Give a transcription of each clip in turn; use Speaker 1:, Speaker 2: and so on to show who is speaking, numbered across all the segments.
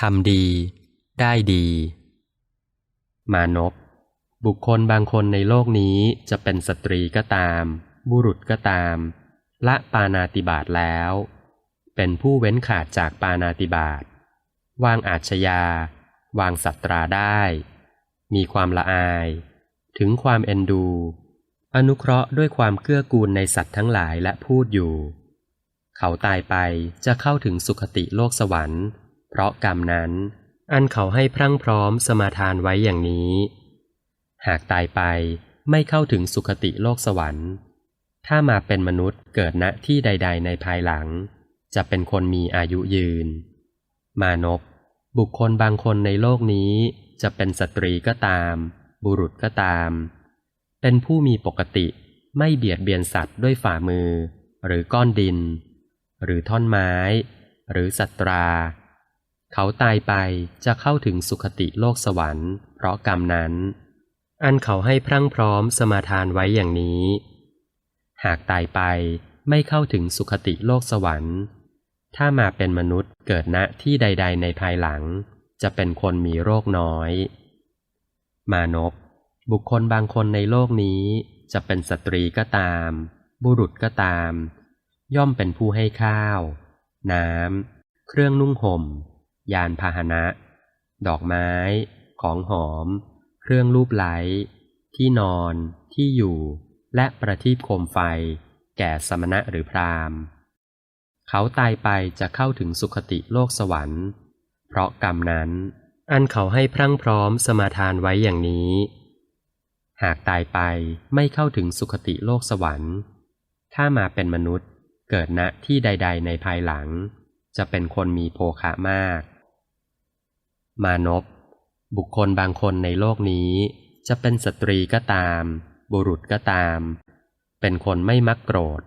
Speaker 1: ทำดี ได้ดี มานพบุคคลบางคนในโลกนี้จะเป็นสตรีก็ตาม บุรุษก็ตาม ละปานาติบาตแล้ว เป็นผู้เว้นขาดจากปานาติบาตวางอาชญา วางสัตราได้ มีความละอาย ถึงความเอ็นดู อนุเคราะห์ด้วยความเกื้อกูลในสัตว์ทั้งหลายและพูดอยู่ เขาตายไปจะเข้าถึงสุคติโลกสวรรค์ เพราะกรรมนั้น อันเขาให้พรั่งพร้อมสมาทานไว้อย่างนี้ หากตายไปไม่เข้าถึงสุคติโลกสวรรค์ ถ้ามาเป็นมนุษย์เกิดณที่ใด ๆ ในภายหลัง จะเป็นคนมีอายุยืน มานพบุคคลบางคนในโลกนี้จะเป็นสตรีก็ตาม บุรุษก็ตาม เป็นผู้มีปกติไม่เบียดเบียนสัตว์ด้วยฝ่ามือ หรือก้อนดิน หรือท่อนไม้ หรือสัตรา เขาตายไปจะเข้าถึงสุคติโลกสวรรค์ เพราะกรรมนั้น อันเขาให้พรั่งพร้อมสมาทานไว้อย่างนี้ หากตายไปไม่เข้าถึงสุคติโลกสวรรค์ ถ้ามาเป็นมนุษย์เกิดณที่ใด ๆ ในภายหลัง จะเป็นคนมีโรคน้อย มานพบุคคลบางคนในโลกนี้จะเป็นสตรีก็ตาม บุรุษก็ตาม ย่อมเป็นผู้ให้ข้าว น้ำ เครื่องนุ่งห่ม ยานพาหนะ ดอกไม้ ของหอม เครื่องรูปไหล ที่นอน ที่อยู่ และประทีปโคมไฟ แก่สมณะหรือพราหมณ์ เขาตายไปจะเข้าถึงสุคติโลกสวรรค์ เพราะกรรมนั้น อันเขาให้พรั่งพร้อมสมาทานไว้อย่างนี้ หากตายไปไม่เข้าถึงสุคติโลกสวรรค์ ถ้ามาเป็นมนุษย์เกิดณที่ใด ๆ ในภายหลัง จะเป็นคนมีโภคะมาก มานพบุคคลบางคนในโลกนี้ จะเป็นสตรีก็ตาม บุรุษก็ตาม เป็นคนไม่มักโกรธ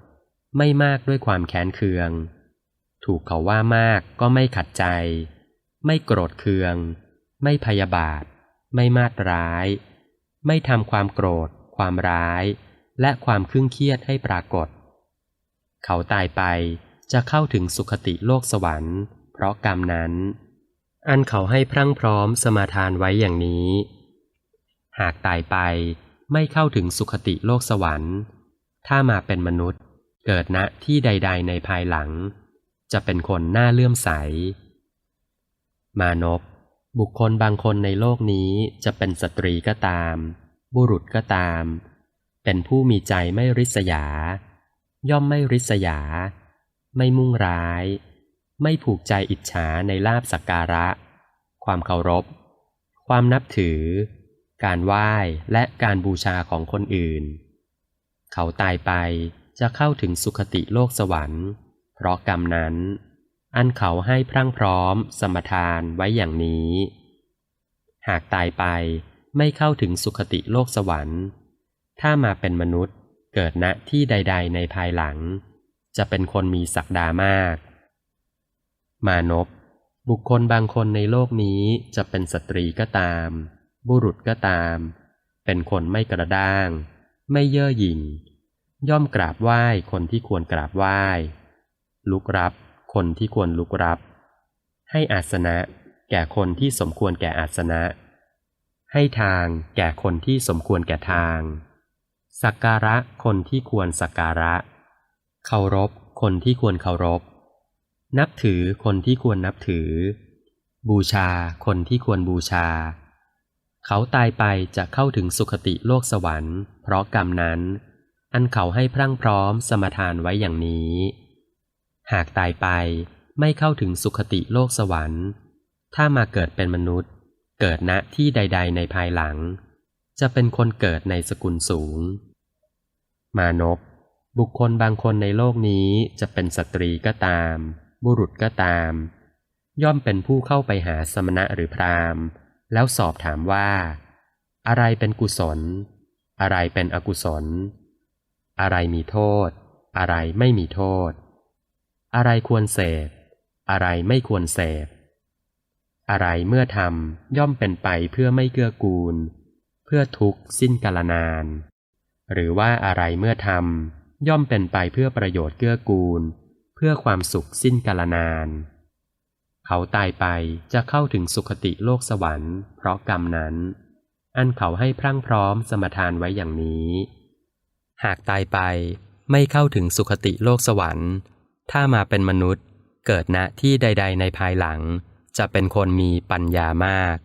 Speaker 1: ไม่มากด้วยความแค้นเคือง ถูกเขาว่ามากก็ไม่ขัดใจ ไม่โกรธเคือง ไม่พยาบาท ไม่มาดร้าย ไม่ทำความโกรธ ความร้าย และความครึ่งเครียดให้ปรากฏ เขาตายไปจะเข้าถึงสุคติโลกสวรรค์ เพราะกรรมนั้น อันเขาให้พรั่งพร้อมสมาทานไว้อย่างนี้ หากตายไปไม่เข้าถึงสุคติโลกสวรรค์ ถ้ามาเป็นมนุษย์เกิดณที่ใด ๆ ในภายหลัง จะเป็นคนน่าเลื่อมใส มานพบุคคลบางคนในโลกนี้จะเป็นสตรีก็ตาม บุรุษก็ตาม เป็นผู้มีใจไม่ริษยา ย่อมไม่ริษยา ไม่มุ่งร้าย ไม่ผูกใจอิจฉาในลาบสักการะ ความเคารพ ความนับถือ การไหว้และการบูชาของคนอื่น เขาตายไปจะเข้าถึงสุคติโลกสวรรค์ เพราะกรรมนั้น อันเขาให้พรั่งพร้อม สมทานไว้อย่างนี้ หากตายไปไม่เข้าถึงสุคติโลกสวรรค์ ถ้ามาเป็นมนุษย์เกิดณที่ใด ๆ ในภายหลัง จะเป็นคนมีศักดามาก มานพบุคคลบางคนในโลกนี้จะเป็นสตรีก็ตาม บุรุษก็ตาม เป็นคนไม่กระด้าง ไม่เย่อหยิ่ง ย่อมกราบไหว้คนที่ควรกราบไหว้ ลุกรับคนที่ควรลุกรับ ให้อาสนะ แก่คนที่สมควรแก่อาสนะ ให้ทางแก่คนที่สมควรแก่ทาง สักการะคนที่ควรสักการะ เคารพคนที่ควรเคารพ นับถือคนที่ควรนับถือ บูชาคนที่ควรบูชา เขาตายไปจะเข้าถึงสุคติโลกสวรรค์ เพราะกรรมนั้น อันเขาให้พรั่งพร้อมสมทานไว้อย่างนี้ หากตายไปไม่เข้าถึงสุคติโลกสวรรค์ ถ้ามาเกิดเป็นมนุษย์ เกิดณที่ใด ๆ ในภายหลัง จะเป็นคนเกิดในสกุลสูง มานพบุคคลบางคนในโลกนี้จะเป็นสตรีก็ตาม บุรุษก็ตาม ย่อมเป็นผู้เข้าไปหาสมณะหรือพราหมณ์ แล้วสอบถามว่า อะไรเป็นกุศล อะไรเป็นอกุศล อะไรมีโทษ อะไรไม่มีโทษ อะไรควรเสพ อะไรไม่ควรเสพ อะไรเมื่อทำย่อมเป็นไปเพื่อไม่เกื้อกูล เพื่อทุกข์สิ้นกาลนาน หรือว่าอะไรเมื่อทำย่อมเป็นไปเพื่อประโยชน์เกื้อกูลเพื่อความสุขสิ้นกาลนาน เขาตายไปจะเข้าถึงสุคติโลกสวรรค์ เพราะกรรมนั้น อันเขาให้พรั่งพร้อมสมทานไว้อย่างนี้ หากตายไปไม่เข้าถึงสุคติโลกสวรรค์ ถ้ามาเป็นมนุษย์ เกิดณที่ใด ๆ ในภายหลัง จะเป็นคนมีปัญญามาก